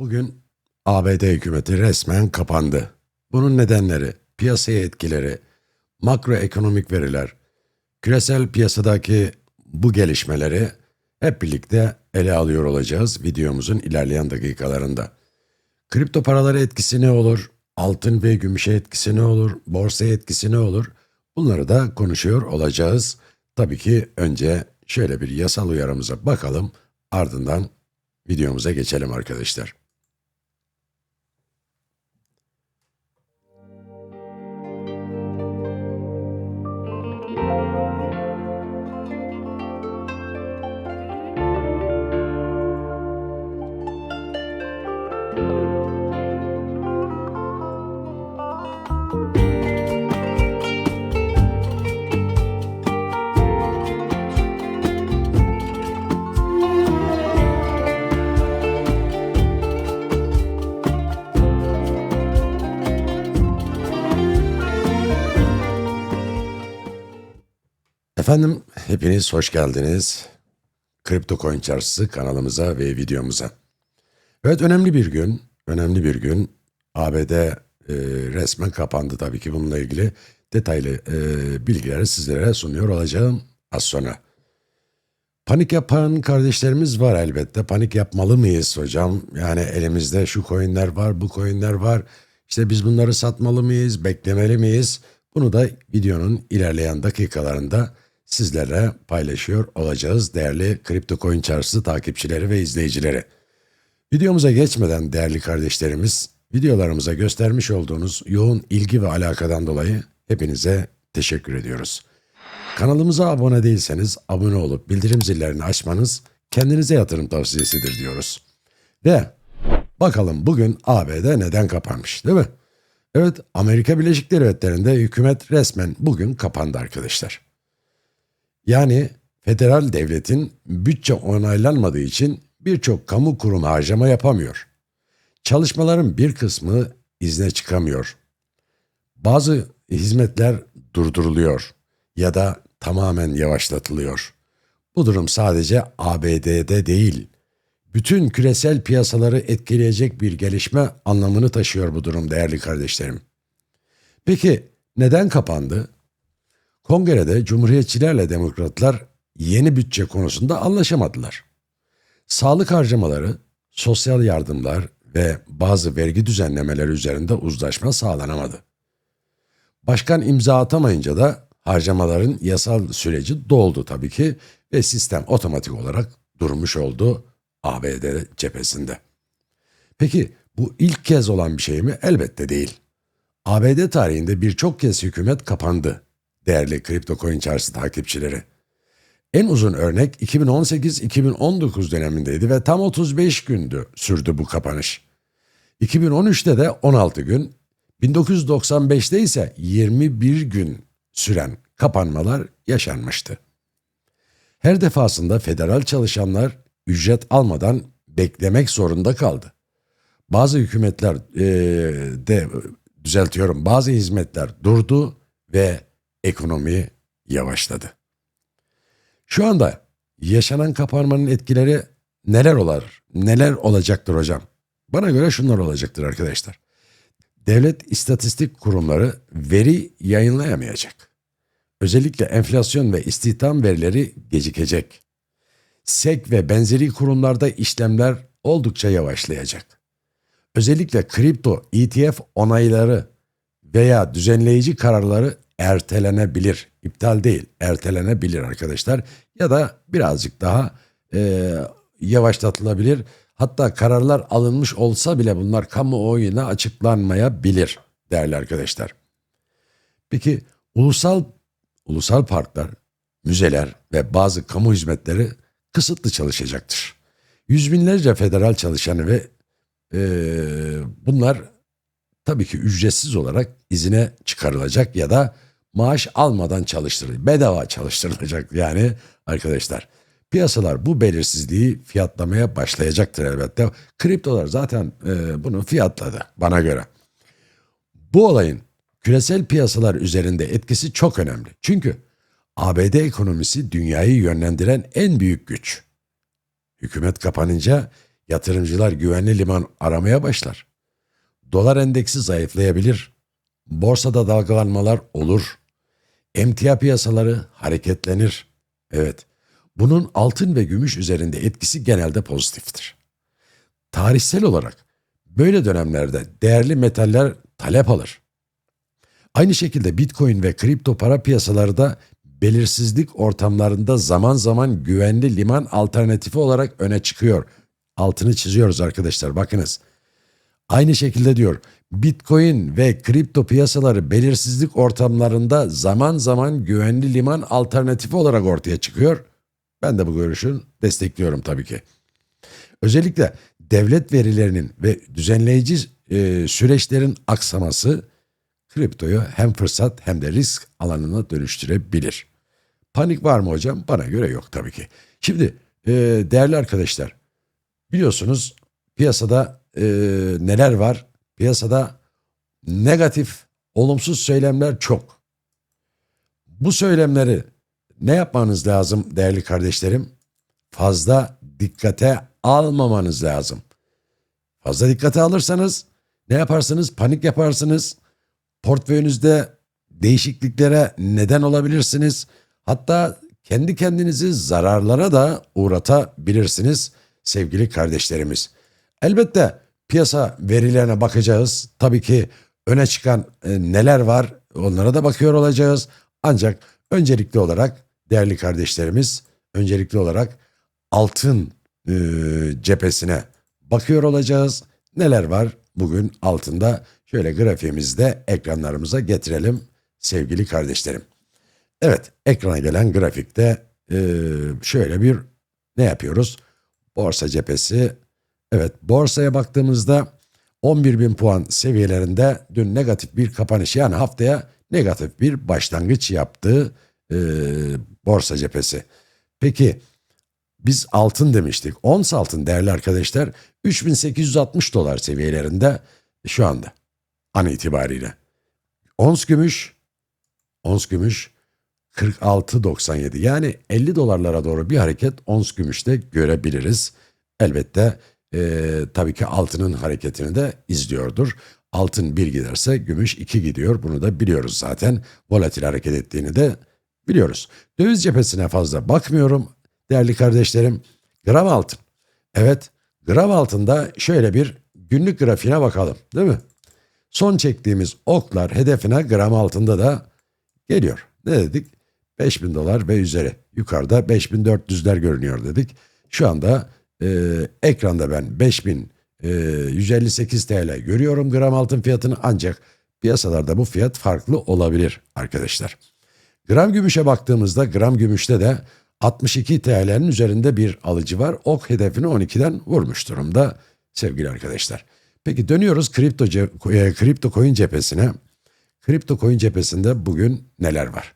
Bugün ABD hükümeti resmen kapandı. Bunun nedenleri, piyasaya etkileri, makroekonomik veriler, küresel piyasadaki bu gelişmeleri hep birlikte ele alıyor olacağız videomuzun ilerleyen dakikalarında. Kripto paralara etkisi ne olur? Altın ve gümüşe etkisi ne olur? Borsaya etkisi ne olur? Bunları da konuşuyor olacağız. Tabii ki önce şöyle bir yasal uyarımıza bakalım. Ardından videomuza geçelim arkadaşlar. Efendim hepiniz hoş geldiniz. Kripto Coin Çarşısı kanalımıza ve videomuza. Evet önemli bir gün, önemli bir gün. ABD e, resmen kapandı tabii ki bununla ilgili detaylı e, bilgileri sizlere sunuyor olacağım az sonra. Panik yapan kardeşlerimiz var elbette. Panik yapmalı mıyız hocam? Yani elimizde şu coinler var, bu coinler var. İşte biz bunları satmalı mıyız, beklemeli miyiz? Bunu da videonun ilerleyen dakikalarında sizlere paylaşıyor olacağız değerli Kripto Coin Çarşısı takipçileri ve izleyicileri. Videomuza geçmeden değerli kardeşlerimiz, videolarımıza göstermiş olduğunuz yoğun ilgi ve alakadan dolayı hepinize teşekkür ediyoruz. Kanalımıza abone değilseniz abone olup bildirim zillerini açmanız kendinize yatırım tavsiyesidir diyoruz. Ve bakalım bugün ABD neden kapanmış değil mi? Evet Amerika Birleşik Devletleri'nde hükümet resmen bugün kapandı arkadaşlar. Yani federal devletin bütçe onaylanmadığı için birçok kamu kurumu harcama yapamıyor. Çalışmaların bir kısmı izne çıkamıyor. Bazı hizmetler durduruluyor ya da tamamen yavaşlatılıyor. Bu durum sadece ABD'de değil, bütün küresel piyasaları etkileyecek bir gelişme anlamını taşıyor bu durum değerli kardeşlerim. Peki neden kapandı? Kongrede Cumhuriyetçilerle Demokratlar yeni bütçe konusunda anlaşamadılar. Sağlık harcamaları, sosyal yardımlar ve bazı vergi düzenlemeleri üzerinde uzlaşma sağlanamadı. Başkan imza atamayınca da harcamaların yasal süreci doldu tabii ki ve sistem otomatik olarak durmuş oldu ABD cephesinde. Peki bu ilk kez olan bir şey mi? Elbette değil. ABD tarihinde birçok kez hükümet kapandı değerli kripto coin çarşısı takipçileri. En uzun örnek 2018-2019 dönemindeydi ve tam 35 gündü sürdü bu kapanış. 2013'te de 16 gün, 1995'te ise 21 gün süren kapanmalar yaşanmıştı. Her defasında federal çalışanlar ücret almadan beklemek zorunda kaldı. Bazı hükümetler e, de düzeltiyorum bazı hizmetler durdu ve ekonomi yavaşladı. Şu anda yaşanan kapanmanın etkileri neler olur? Neler olacaktır hocam? Bana göre şunlar olacaktır arkadaşlar. Devlet istatistik kurumları veri yayınlayamayacak. Özellikle enflasyon ve istihdam verileri gecikecek. SEK ve benzeri kurumlarda işlemler oldukça yavaşlayacak. Özellikle kripto ETF onayları veya düzenleyici kararları ertelenebilir. İptal değil, ertelenebilir arkadaşlar. Ya da birazcık daha e, yavaşlatılabilir. Hatta kararlar alınmış olsa bile bunlar kamuoyuna açıklanmayabilir değerli arkadaşlar. Peki ulusal ulusal parklar, müzeler ve bazı kamu hizmetleri kısıtlı çalışacaktır. Yüz binlerce federal çalışanı ve e, bunlar tabii ki ücretsiz olarak izine çıkarılacak ya da maaş almadan çalıştırılacak. Bedava çalıştırılacak yani arkadaşlar. Piyasalar bu belirsizliği fiyatlamaya başlayacaktır elbette. Kriptolar zaten e, bunu fiyatladı bana göre. Bu olayın küresel piyasalar üzerinde etkisi çok önemli. Çünkü ABD ekonomisi dünyayı yönlendiren en büyük güç. Hükümet kapanınca yatırımcılar güvenli liman aramaya başlar. Dolar endeksi zayıflayabilir. Borsada dalgalanmalar olur. Emtia piyasaları hareketlenir. Evet, bunun altın ve gümüş üzerinde etkisi genelde pozitiftir. Tarihsel olarak böyle dönemlerde değerli metaller talep alır. Aynı şekilde Bitcoin ve kripto para piyasaları da belirsizlik ortamlarında zaman zaman güvenli liman alternatifi olarak öne çıkıyor. Altını çiziyoruz arkadaşlar bakınız. Aynı şekilde diyor Bitcoin ve kripto piyasaları belirsizlik ortamlarında zaman zaman güvenli liman alternatifi olarak ortaya çıkıyor. Ben de bu görüşün destekliyorum tabii ki. Özellikle devlet verilerinin ve düzenleyici e, süreçlerin aksaması kriptoyu hem fırsat hem de risk alanına dönüştürebilir. Panik var mı hocam? Bana göre yok tabii ki. Şimdi e, değerli arkadaşlar biliyorsunuz piyasada e, neler var? Piyasada negatif, olumsuz söylemler çok. Bu söylemleri ne yapmanız lazım değerli kardeşlerim? Fazla dikkate almamanız lazım. Fazla dikkate alırsanız ne yaparsınız? Panik yaparsınız. Portföyünüzde değişikliklere neden olabilirsiniz. Hatta kendi kendinizi zararlara da uğratabilirsiniz sevgili kardeşlerimiz. Elbette piyasa verilerine bakacağız. Tabii ki öne çıkan e, neler var onlara da bakıyor olacağız. Ancak öncelikli olarak değerli kardeşlerimiz öncelikli olarak altın e, cephesine bakıyor olacağız. Neler var bugün altında? Şöyle grafiğimizde ekranlarımıza getirelim sevgili kardeşlerim. Evet ekrana gelen grafikte e, şöyle bir ne yapıyoruz? Borsa cephesi. Evet borsaya baktığımızda 11 bin puan seviyelerinde dün negatif bir kapanış yani haftaya negatif bir başlangıç yaptığı e, borsa cephesi. Peki biz altın demiştik. Ons altın değerli arkadaşlar 3860 dolar seviyelerinde şu anda an itibariyle. Ons gümüş, ons gümüş 46.97 yani 50 dolarlara doğru bir hareket ons gümüşte görebiliriz. Elbette e, tabii ki altının hareketini de izliyordur. Altın 1 giderse gümüş 2 gidiyor. Bunu da biliyoruz zaten. Volatil hareket ettiğini de biliyoruz. Döviz cephesine fazla bakmıyorum değerli kardeşlerim. Gram altın. Evet gram altında şöyle bir günlük grafiğine bakalım değil mi? Son çektiğimiz oklar hedefine gram altında da geliyor. Ne dedik? 5000 dolar ve üzeri. Yukarıda 5400'ler görünüyor dedik. Şu anda e, ekranda ben 5158 TL görüyorum gram altın fiyatını ancak piyasalarda bu fiyat farklı olabilir arkadaşlar. Gram gümüşe baktığımızda gram gümüşte de 62 TL'nin üzerinde bir alıcı var. Ok hedefini 12'den vurmuş durumda sevgili arkadaşlar. Peki dönüyoruz kripto, e, kripto coin cephesine. Kripto coin cephesinde bugün neler var?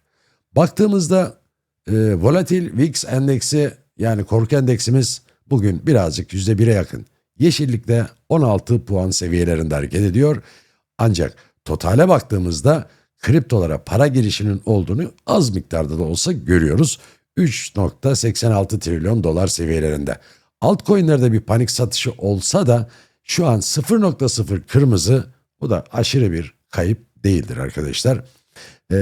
Baktığımızda e, volatil VIX endeksi yani korku endeksimiz bugün birazcık %1'e yakın. Yeşillikte 16 puan seviyelerinde hareket ediyor. Ancak totale baktığımızda kriptolara para girişinin olduğunu az miktarda da olsa görüyoruz. 3.86 trilyon dolar seviyelerinde. Altcoin'lerde bir panik satışı olsa da şu an 0.0 kırmızı bu da aşırı bir kayıp değildir arkadaşlar. Ee,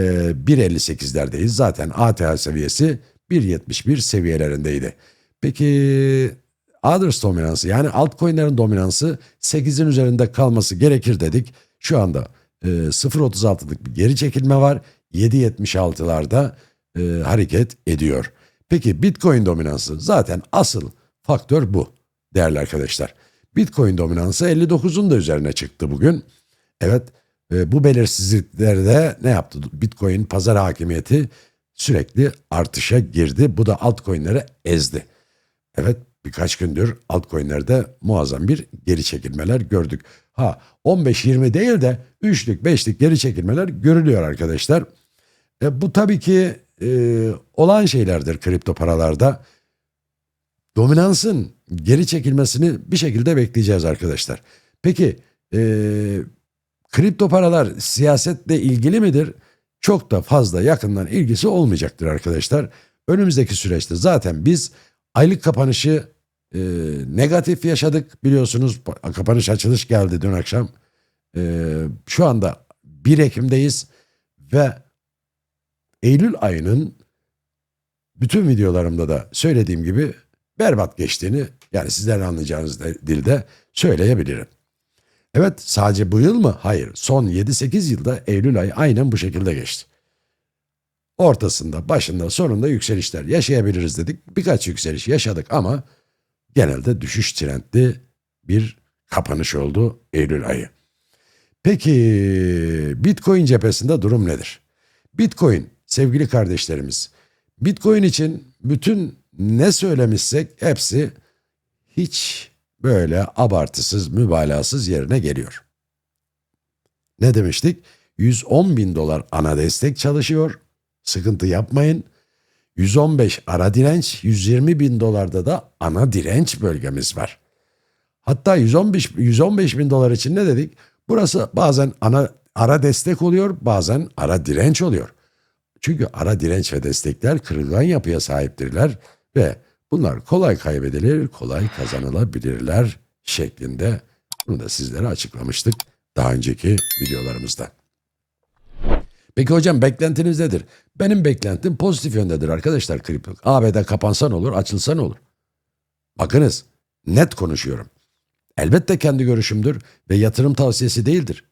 1.58'lerdeyiz. Zaten ATH seviyesi 1.71 seviyelerindeydi. Peki others dominansı yani altcoin'lerin dominansı 8'in üzerinde kalması gerekir dedik. Şu anda e, 0.36'lık bir geri çekilme var. 7.76'larda e, hareket ediyor. Peki Bitcoin dominansı zaten asıl faktör bu değerli arkadaşlar. Bitcoin dominansı 59'un da üzerine çıktı bugün. Evet e, bu belirsizliklerde ne yaptı? Bitcoin pazar hakimiyeti sürekli artışa girdi. Bu da altcoin'leri ezdi. Evet birkaç gündür altcoin'lerde muazzam bir geri çekilmeler gördük. Ha 15-20 değil de 3'lük 5'lik geri çekilmeler görülüyor arkadaşlar. E, bu tabii ki e, olan şeylerdir kripto paralarda. Dominansın geri çekilmesini bir şekilde bekleyeceğiz arkadaşlar. Peki e, kripto paralar siyasetle ilgili midir? Çok da fazla yakından ilgisi olmayacaktır arkadaşlar. Önümüzdeki süreçte zaten biz aylık kapanışı e, negatif yaşadık biliyorsunuz. Kapanış açılış geldi dün akşam. E, şu anda 1 Ekim'deyiz ve Eylül ayının bütün videolarımda da söylediğim gibi berbat geçtiğini yani sizlerin anlayacağınız de- dilde söyleyebilirim. Evet sadece bu yıl mı? Hayır. Son 7-8 yılda Eylül ayı aynen bu şekilde geçti. Ortasında, başında, sonunda yükselişler yaşayabiliriz dedik. Birkaç yükseliş yaşadık ama genelde düşüş trendli bir kapanış oldu Eylül ayı. Peki Bitcoin cephesinde durum nedir? Bitcoin sevgili kardeşlerimiz, Bitcoin için bütün ne söylemişsek hepsi hiç böyle abartısız, mübalağasız yerine geliyor. Ne demiştik? 110 bin dolar ana destek çalışıyor. Sıkıntı yapmayın. 115 ara direnç, 120 bin dolarda da ana direnç bölgemiz var. Hatta 115, 115 bin dolar için ne dedik? Burası bazen ana ara destek oluyor, bazen ara direnç oluyor. Çünkü ara direnç ve destekler kırılgan yapıya sahiptirler ve bunlar kolay kaybedilir, kolay kazanılabilirler şeklinde bunu da sizlere açıklamıştık daha önceki videolarımızda. Peki hocam beklentiniz nedir? Benim beklentim pozitif yöndedir arkadaşlar kripto. ABD kapansa ne olur, açılsa ne olur? Bakınız net konuşuyorum. Elbette kendi görüşümdür ve yatırım tavsiyesi değildir.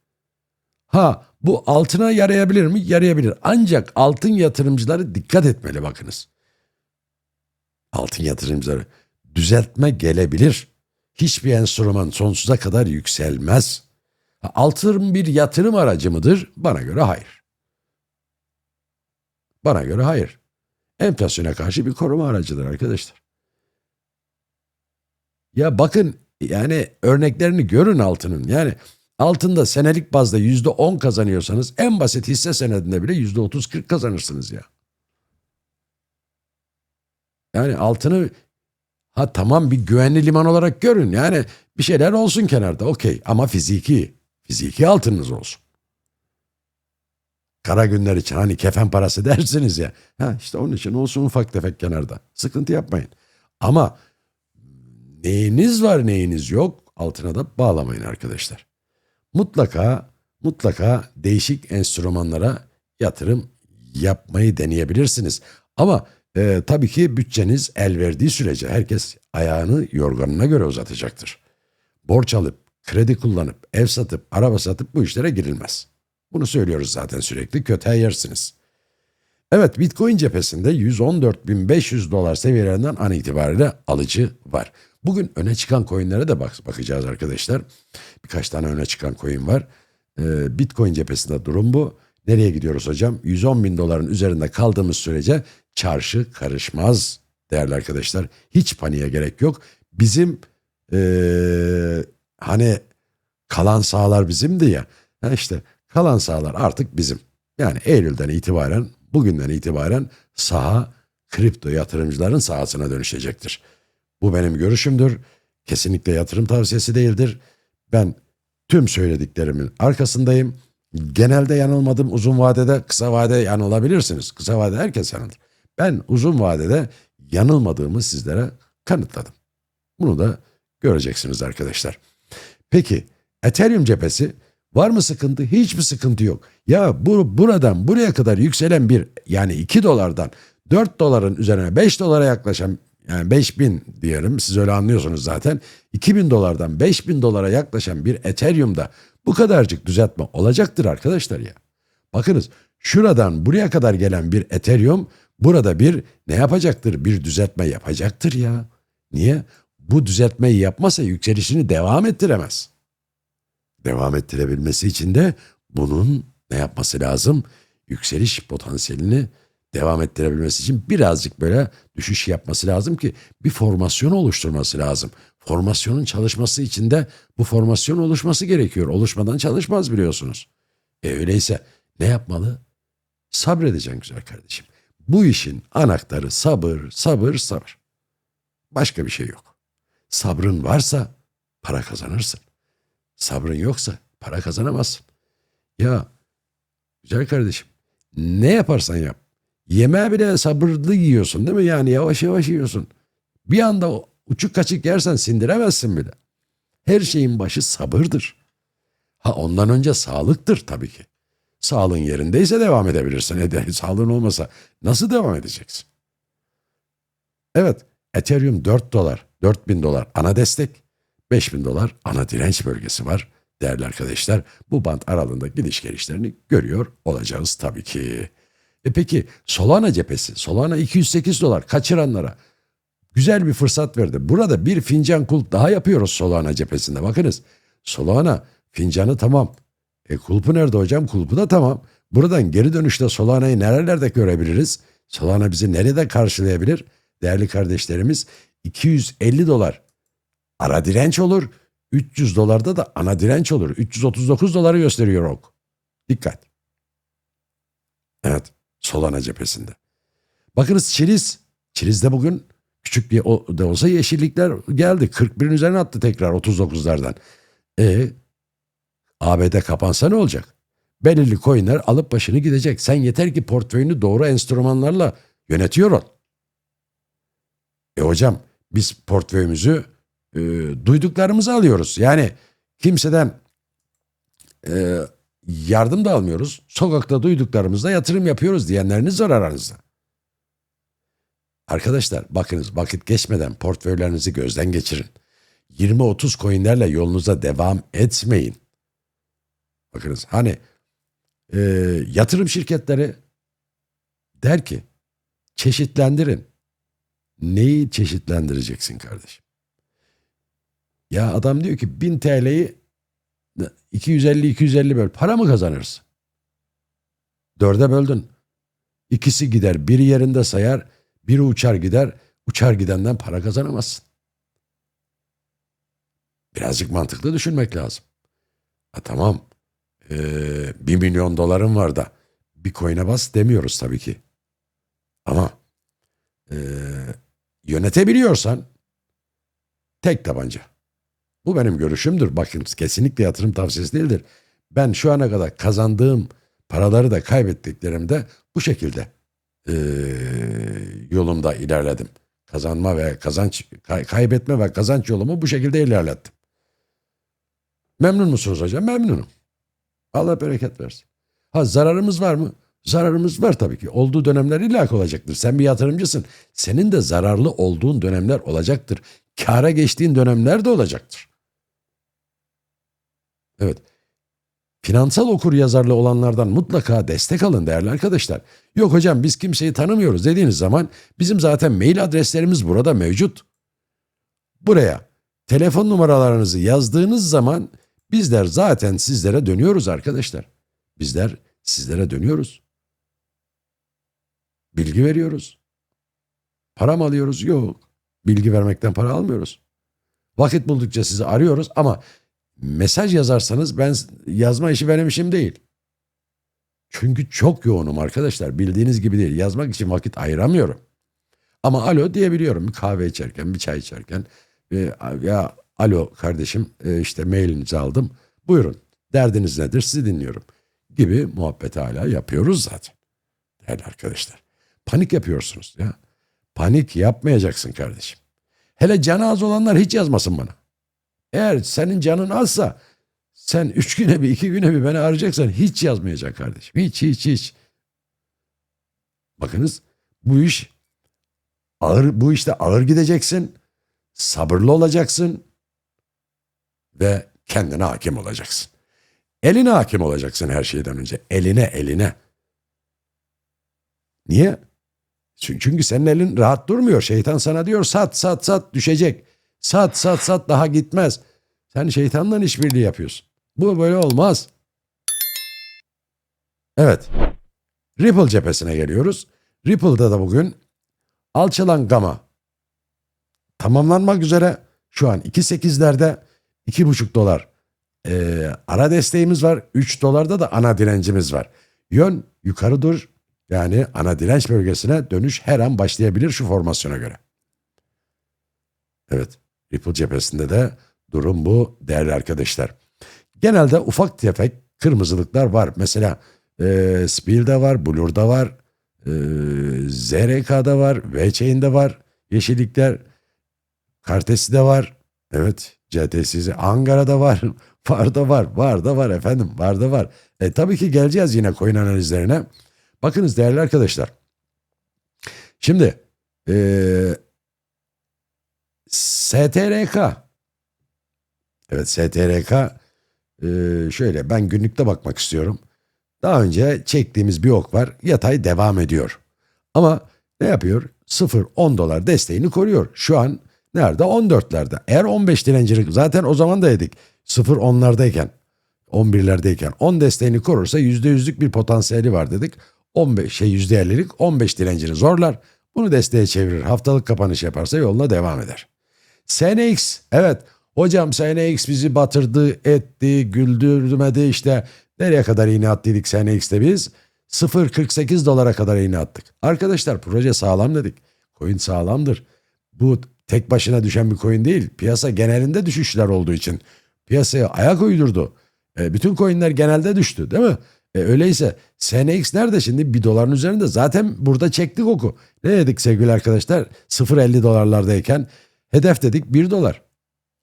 Ha bu altına yarayabilir mi? Yarayabilir. Ancak altın yatırımcıları dikkat etmeli bakınız. Altın yatırımcıları düzeltme gelebilir. Hiçbir enstrüman sonsuza kadar yükselmez. Altın bir yatırım aracı mıdır? Bana göre hayır. Bana göre hayır. Enflasyona karşı bir koruma aracıdır arkadaşlar. Ya bakın yani örneklerini görün altının. Yani altında senelik bazda yüzde on kazanıyorsanız en basit hisse senedinde bile yüzde otuz kırk kazanırsınız ya. Yani altını ha tamam bir güvenli liman olarak görün. Yani bir şeyler olsun kenarda okey ama fiziki. Fiziki altınız olsun. Kara günler için hani kefen parası dersiniz ya. Ha işte onun için olsun ufak tefek kenarda. Sıkıntı yapmayın. Ama neyiniz var neyiniz yok altına da bağlamayın arkadaşlar. Mutlaka mutlaka değişik enstrümanlara yatırım yapmayı deneyebilirsiniz. Ama e, tabii ki bütçeniz el verdiği sürece herkes ayağını yorganına göre uzatacaktır. Borç alıp, kredi kullanıp, ev satıp, araba satıp bu işlere girilmez. Bunu söylüyoruz zaten sürekli kötü yersiniz. Evet Bitcoin cephesinde 114.500 dolar seviyelerinden an itibariyle alıcı var. Bugün öne çıkan coinlere de bak bakacağız arkadaşlar. Birkaç tane öne çıkan coin var. Ee, Bitcoin cephesinde durum bu. Nereye gidiyoruz hocam? 110 bin doların üzerinde kaldığımız sürece çarşı karışmaz değerli arkadaşlar. Hiç paniğe gerek yok. Bizim ee, hani kalan sahalar bizimdi ya. Ha işte kalan sahalar artık bizim. Yani Eylül'den itibaren, bugünden itibaren saha kripto yatırımcıların sahasına dönüşecektir. Bu benim görüşümdür. Kesinlikle yatırım tavsiyesi değildir. Ben tüm söylediklerimin arkasındayım. Genelde yanılmadım. Uzun vadede, kısa vadede yanılabilirsiniz. Kısa vadede herkes yanılır. Ben uzun vadede yanılmadığımı sizlere kanıtladım. Bunu da göreceksiniz arkadaşlar. Peki Ethereum cephesi var mı sıkıntı? Hiçbir sıkıntı yok. Ya bu buradan buraya kadar yükselen bir yani 2 dolardan 4 doların üzerine 5 dolara yaklaşan yani 5000 diyelim siz öyle anlıyorsunuz zaten. 2000 dolardan 5000 dolara yaklaşan bir Ethereum'da bu kadarcık düzeltme olacaktır arkadaşlar ya. Bakınız şuradan buraya kadar gelen bir Ethereum burada bir ne yapacaktır? Bir düzeltme yapacaktır ya. Niye? Bu düzeltmeyi yapmasa yükselişini devam ettiremez. Devam ettirebilmesi için de bunun ne yapması lazım? Yükseliş potansiyelini devam ettirebilmesi için birazcık böyle düşüş yapması lazım ki bir formasyon oluşturması lazım. Formasyonun çalışması için de bu formasyon oluşması gerekiyor. Oluşmadan çalışmaz biliyorsunuz. E öyleyse ne yapmalı? Sabredeceksin güzel kardeşim. Bu işin anahtarı sabır, sabır, sabır. Başka bir şey yok. Sabrın varsa para kazanırsın. Sabrın yoksa para kazanamazsın. Ya güzel kardeşim ne yaparsan yap. Yemeğe bile sabırlı yiyorsun değil mi? Yani yavaş yavaş yiyorsun. Bir anda Uçuk kaçık yersen sindiremezsin bile. Her şeyin başı sabırdır. Ha ondan önce sağlıktır tabii ki. Sağlığın yerindeyse devam edebilirsin. E, sağlığın olmasa nasıl devam edeceksin? Evet, Ethereum 4 dolar, 4000 dolar ana destek, 5000 dolar ana direnç bölgesi var. Değerli arkadaşlar, bu band aralığında gidiş gelişlerini görüyor olacağız tabii ki. E peki Solana cephesi, Solana 208 dolar kaçıranlara güzel bir fırsat verdi. Burada bir fincan kulp daha yapıyoruz Solana cephesinde. Bakınız Solana fincanı tamam. E kulpu nerede hocam? Kulpu da tamam. Buradan geri dönüşte Solana'yı nerelerde görebiliriz? Solana bizi nerede karşılayabilir? Değerli kardeşlerimiz 250 dolar ara direnç olur. 300 dolarda da ana direnç olur. 339 doları gösteriyor ok. Dikkat. Evet. Solana cephesinde. Bakınız Çiliz. Çiliz'de bugün küçük bir o, da olsa yeşillikler geldi. 41'in üzerine attı tekrar 39'lardan. E ABD kapansa ne olacak? Belirli coinler alıp başını gidecek. Sen yeter ki portföyünü doğru enstrümanlarla yönetiyor ol. E hocam biz portföyümüzü e, duyduklarımızı alıyoruz. Yani kimseden e, yardım da almıyoruz. Sokakta duyduklarımızda yatırım yapıyoruz diyenleriniz var aranızda. Arkadaşlar bakınız vakit geçmeden portföylerinizi gözden geçirin. 20-30 coinlerle yolunuza devam etmeyin. Bakınız hani e, yatırım şirketleri der ki çeşitlendirin. Neyi çeşitlendireceksin kardeşim? Ya adam diyor ki 1000 TL'yi 250-250 böl. Para mı kazanırsın? Dörde böldün. İkisi gider. Biri yerinde sayar. Biri uçar gider. Uçar gidenden para kazanamazsın. Birazcık mantıklı düşünmek lazım. Ha, tamam. Ee, bir milyon doların var da bir coin'e bas demiyoruz tabii ki. Ama e, yönetebiliyorsan tek tabanca. Bu benim görüşümdür. Bakın kesinlikle yatırım tavsiyesi değildir. Ben şu ana kadar kazandığım paraları da kaybettiklerimde bu şekilde e, yolumda ilerledim. Kazanma ve kazanç, kay, kaybetme ve kazanç yolumu bu şekilde ilerlettim. Memnun musunuz hocam? Memnunum. Allah bereket versin. Ha zararımız var mı? Zararımız var tabii ki. Olduğu dönemler illaki olacaktır. Sen bir yatırımcısın. Senin de zararlı olduğun dönemler olacaktır. Kâra geçtiğin dönemler de olacaktır. Evet. Finansal okur yazarlı olanlardan mutlaka destek alın değerli arkadaşlar. Yok hocam biz kimseyi tanımıyoruz dediğiniz zaman bizim zaten mail adreslerimiz burada mevcut. Buraya telefon numaralarınızı yazdığınız zaman bizler zaten sizlere dönüyoruz arkadaşlar. Bizler sizlere dönüyoruz. Bilgi veriyoruz. Para mı alıyoruz? Yok. Bilgi vermekten para almıyoruz. Vakit buldukça sizi arıyoruz ama mesaj yazarsanız ben yazma işi benim işim değil. Çünkü çok yoğunum arkadaşlar. Bildiğiniz gibi değil. Yazmak için vakit ayıramıyorum. Ama alo diyebiliyorum. Bir kahve içerken, bir çay içerken. E, ya alo kardeşim e, işte mailinizi aldım. Buyurun. Derdiniz nedir? Sizi dinliyorum. Gibi muhabbet hala yapıyoruz zaten. Değerli arkadaşlar. Panik yapıyorsunuz ya. Panik yapmayacaksın kardeşim. Hele canı az olanlar hiç yazmasın bana. Eğer senin canın azsa sen üç güne bir iki güne bir beni arayacaksan hiç yazmayacak kardeşim. Hiç hiç hiç. Bakınız bu iş ağır bu işte ağır gideceksin. Sabırlı olacaksın ve kendine hakim olacaksın. Eline hakim olacaksın her şeyden önce. Eline eline. Niye? Çünkü senin elin rahat durmuyor. Şeytan sana diyor sat sat sat düşecek. Sat sat sat daha gitmez. Sen şeytanla işbirliği yapıyorsun. Bu böyle olmaz. Evet. Ripple cephesine geliyoruz. Ripple'da da bugün alçalan gama tamamlanmak üzere. Şu an 2.8'lerde 2.5 dolar ee, ara desteğimiz var. 3 dolarda da ana direncimiz var. Yön yukarı dur. Yani ana direnç bölgesine dönüş her an başlayabilir şu formasyona göre. Evet. Ripple cephesinde de durum bu değerli arkadaşlar. Genelde ufak tefek kırmızılıklar var. Mesela e, Spill'de var, Blur'da var, e, ZRK'da var, VC'inde var yeşillikler. Kartesi de var. Evet. CTS'si Ankara'da var. Var da var. Var da var efendim. Var da var. E tabii ki geleceğiz yine coin analizlerine. Bakınız değerli arkadaşlar. Şimdi eee STRK Evet STRK eee, şöyle ben günlükte bakmak istiyorum. Daha önce çektiğimiz bir ok var. Yatay devam ediyor. Ama ne yapıyor? 0-10 dolar desteğini koruyor. Şu an nerede? 14'lerde. Eğer 15 direncilik zaten o zaman da yedik. 0-10'lardayken 11'lerdeyken 10 desteğini korursa %100'lük bir potansiyeli var dedik. 15 şey %50'lik 15 direncini zorlar. Bunu desteğe çevirir. Haftalık kapanış yaparsa yoluna devam eder. SNX evet hocam SNX bizi batırdı etti güldürmedi işte nereye kadar iğne attıydık SNX'te biz 0.48 dolara kadar iğne attık. Arkadaşlar proje sağlam dedik. Coin sağlamdır. Bu tek başına düşen bir coin değil. Piyasa genelinde düşüşler olduğu için piyasaya ayak uydurdu. E, bütün coinler genelde düştü değil mi? E, öyleyse SNX nerede şimdi? Bir doların üzerinde. Zaten burada çektik oku. Ne dedik sevgili arkadaşlar? 0.50 dolarlardayken hedef dedik 1 dolar.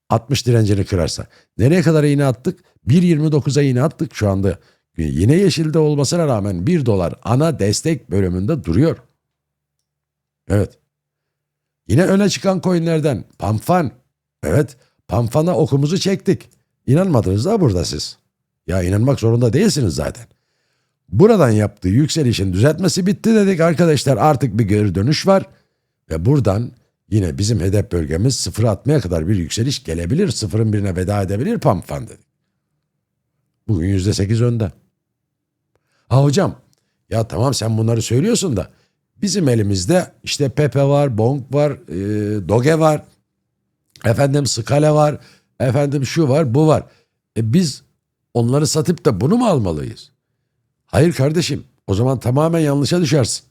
60 direncini kırarsa. Nereye kadar iğne attık? 1.29'a iğne attık şu anda. Yine yeşilde olmasına rağmen 1 dolar ana destek bölümünde duruyor. Evet. Yine öne çıkan coinlerden Pamfan. Evet Pamfan'a okumuzu çektik. İnanmadınız da burada siz. Ya inanmak zorunda değilsiniz zaten. Buradan yaptığı yükselişin düzeltmesi bitti dedik arkadaşlar. Artık bir geri dönüş var. Ve buradan yine bizim hedef bölgemiz sıfıra atmaya kadar bir yükseliş gelebilir. Sıfırın birine veda edebilir Pamfan dedik. Bugün yüzde sekiz önde. Ha hocam ya tamam sen bunları söylüyorsun da bizim elimizde işte Pepe var, Bonk var, e, Doge var, efendim Skale var, efendim şu var, bu var. E biz onları satıp da bunu mu almalıyız? Hayır kardeşim o zaman tamamen yanlışa düşersin.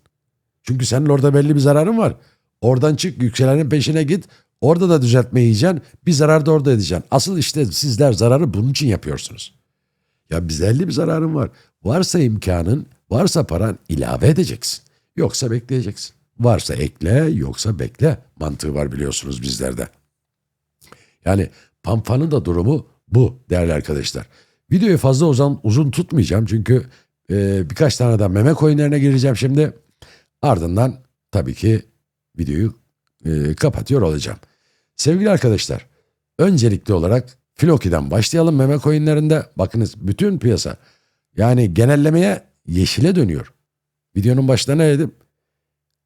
Çünkü senin orada belli bir zararın var. Oradan çık yükselenin peşine git. Orada da düzeltme yiyeceksin. Bir zarar da orada edeceksin. Asıl işte sizler zararı bunun için yapıyorsunuz. Ya bizde 50 bir zararın var. Varsa imkanın, varsa paran ilave edeceksin. Yoksa bekleyeceksin. Varsa ekle, yoksa bekle. Mantığı var biliyorsunuz bizlerde. Yani Pampa'nın da durumu bu değerli arkadaşlar. Videoyu fazla uzun, uzun tutmayacağım çünkü e, birkaç tane daha meme coinlerine gireceğim şimdi. Ardından tabii ki videoyu e, kapatıyor olacağım. Sevgili arkadaşlar, öncelikli olarak Floki'den başlayalım meme coinlerinde. Bakınız bütün piyasa yani genellemeye yeşile dönüyor. Videonun başında ne dedim?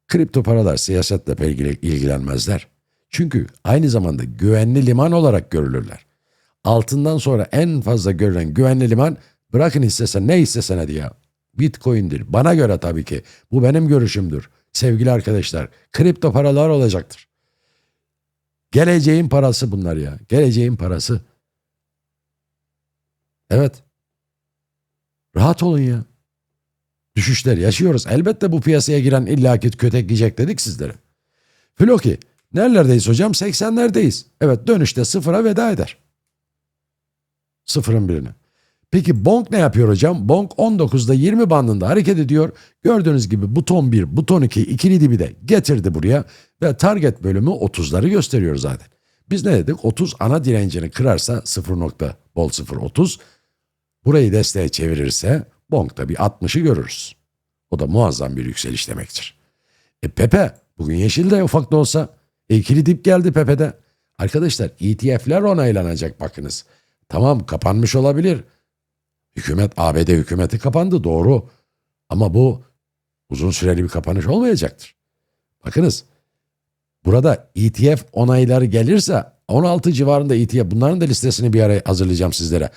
Kripto paralar siyasetle pek ilgilenmezler. Çünkü aynı zamanda güvenli liman olarak görülürler. Altından sonra en fazla görülen güvenli liman bırakın hissesen ne hissesen hadi ya. Bitcoin'dir. Bana göre tabii ki. Bu benim görüşümdür. Sevgili arkadaşlar, kripto paralar olacaktır. Geleceğin parası bunlar ya. Geleceğin parası. Evet. Rahat olun ya. Düşüşler yaşıyoruz. Elbette bu piyasaya giren illaki kötek yiyecek dedik sizlere. Floki, nerelerdeyiz hocam? 80'lerdeyiz. Evet dönüşte sıfıra veda eder. Sıfırın birine. Peki Bonk ne yapıyor hocam? Bonk 19'da 20 bandında hareket ediyor. Gördüğünüz gibi buton 1, buton 2, ikili dibi de getirdi buraya ve target bölümü 30'ları gösteriyor zaten. Biz ne dedik? 30 ana direncini kırarsa 0 nokta bol 0 30. Burayı desteğe çevirirse Bonk'ta bir 60'ı görürüz. O da muazzam bir yükseliş demektir. E Pepe bugün yeşil de ufak da olsa ikili dip geldi Pepe'de. Arkadaşlar ETF'ler onaylanacak bakınız. Tamam kapanmış olabilir. Hükümet ABD hükümeti kapandı doğru. Ama bu uzun süreli bir kapanış olmayacaktır. Bakınız burada ETF onayları gelirse 16 civarında ETF bunların da listesini bir ara hazırlayacağım sizlere.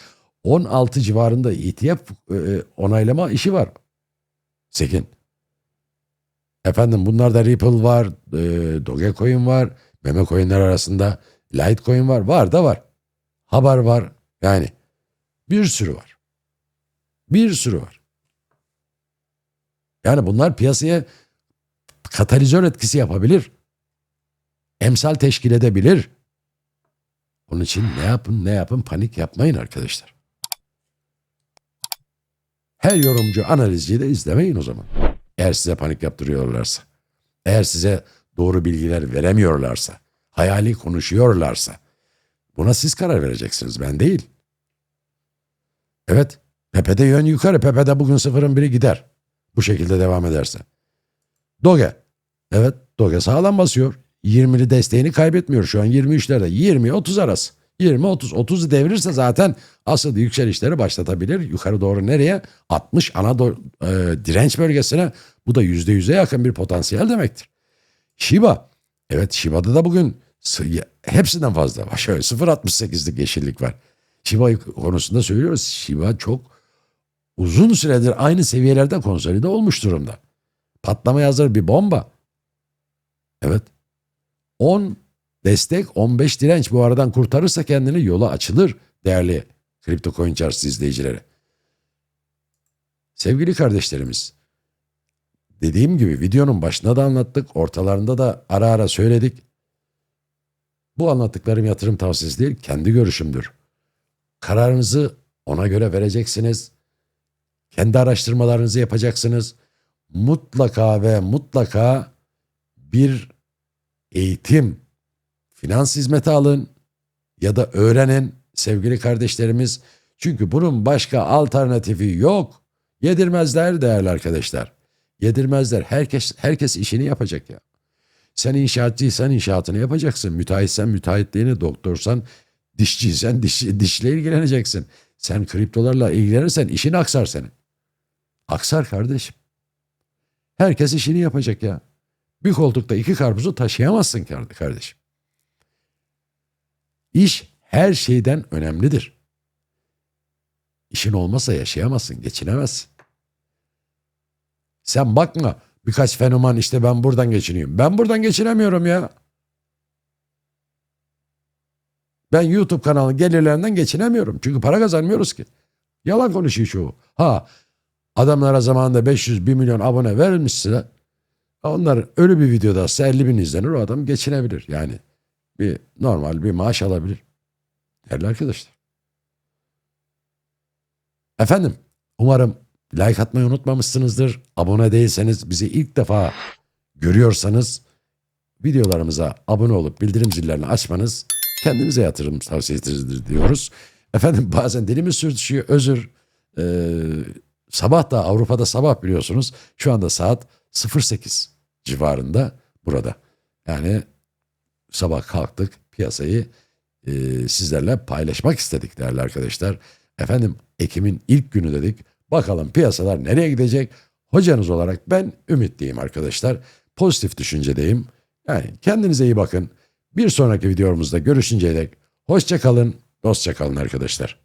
16 civarında ETF e, onaylama işi var. Sekin. Efendim bunlarda Ripple var, e, Dogecoin var, meme coinler arasında Litecoin var, var da var. Haber var. Yani bir sürü var. Bir sürü var. Yani bunlar piyasaya katalizör etkisi yapabilir. Emsal teşkil edebilir. Onun için ne yapın ne yapın panik yapmayın arkadaşlar. Her yorumcu analizciyi de izlemeyin o zaman. Eğer size panik yaptırıyorlarsa. Eğer size doğru bilgiler veremiyorlarsa. hayali konuşuyorlarsa buna siz karar vereceksiniz ben değil. Evet Pepe'de yön yukarı Pepe'de bugün sıfırın biri gider. Bu şekilde devam ederse. Doge. Evet Doge sağlam basıyor. 20'li desteğini kaybetmiyor şu an 23'lerde. 20-30 arası. 20-30. 30'u devirirse zaten asıl yükselişleri başlatabilir. Yukarı doğru nereye? 60 ana do- e, direnç bölgesine. Bu da %100'e yakın bir potansiyel demektir. Shiba. Evet Shiba'da da bugün hepsinden fazla var. Şöyle 0.68'lik yeşillik var. Shiba konusunda söylüyoruz. Shiba çok uzun süredir aynı seviyelerde konsolide olmuş durumda. Patlamaya hazır bir bomba. Evet. 10 destek 15 direnç bu aradan kurtarırsa kendini yola açılır değerli Kripto Coin Charts izleyicileri. Sevgili kardeşlerimiz dediğim gibi videonun başında da anlattık ortalarında da ara ara söyledik. Bu anlattıklarım yatırım tavsiyesi değil kendi görüşümdür. Kararınızı ona göre vereceksiniz. Kendi araştırmalarınızı yapacaksınız. Mutlaka ve mutlaka bir eğitim, finans hizmeti alın ya da öğrenin sevgili kardeşlerimiz. Çünkü bunun başka alternatifi yok. Yedirmezler değerli arkadaşlar. Yedirmezler. Herkes herkes işini yapacak ya. Sen inşaatçıysan inşaatını yapacaksın. Müteahhitsen müteahhitliğini, doktorsan dişçiysen diş, dişle ilgileneceksin. Sen kriptolarla ilgilenirsen işin aksar senin. Aksar kardeşim. Herkes işini yapacak ya. Bir koltukta iki karpuzu taşıyamazsın kar- kardeşim. İş her şeyden önemlidir. İşin olmasa yaşayamazsın, geçinemezsin. Sen bakma birkaç fenomen işte ben buradan geçiniyorum. Ben buradan geçinemiyorum ya. Ben YouTube kanalı gelirlerinden geçinemiyorum. Çünkü para kazanmıyoruz ki. Yalan konuşuyor çoğu. Ha adamlara zamanında 500 1 milyon abone verilmişse onlar ölü bir videoda ise 50 bin izlenir o adam geçinebilir. Yani bir normal bir maaş alabilir. Değerli arkadaşlar. Efendim umarım like atmayı unutmamışsınızdır. Abone değilseniz bizi ilk defa görüyorsanız videolarımıza abone olup bildirim zillerini açmanız kendinize yatırım tavsiyesidir diyoruz. Efendim bazen dilimiz sürtüşüyor özür. Ee, sabah da Avrupa'da sabah biliyorsunuz şu anda saat 08 civarında burada. Yani sabah kalktık piyasayı e, sizlerle paylaşmak istedik değerli arkadaşlar. Efendim Ekim'in ilk günü dedik. Bakalım piyasalar nereye gidecek? Hocanız olarak ben ümitliyim arkadaşlar. Pozitif düşüncedeyim. Yani kendinize iyi bakın. Bir sonraki videomuzda görüşünceye dek hoşça kalın, dostça kalın arkadaşlar.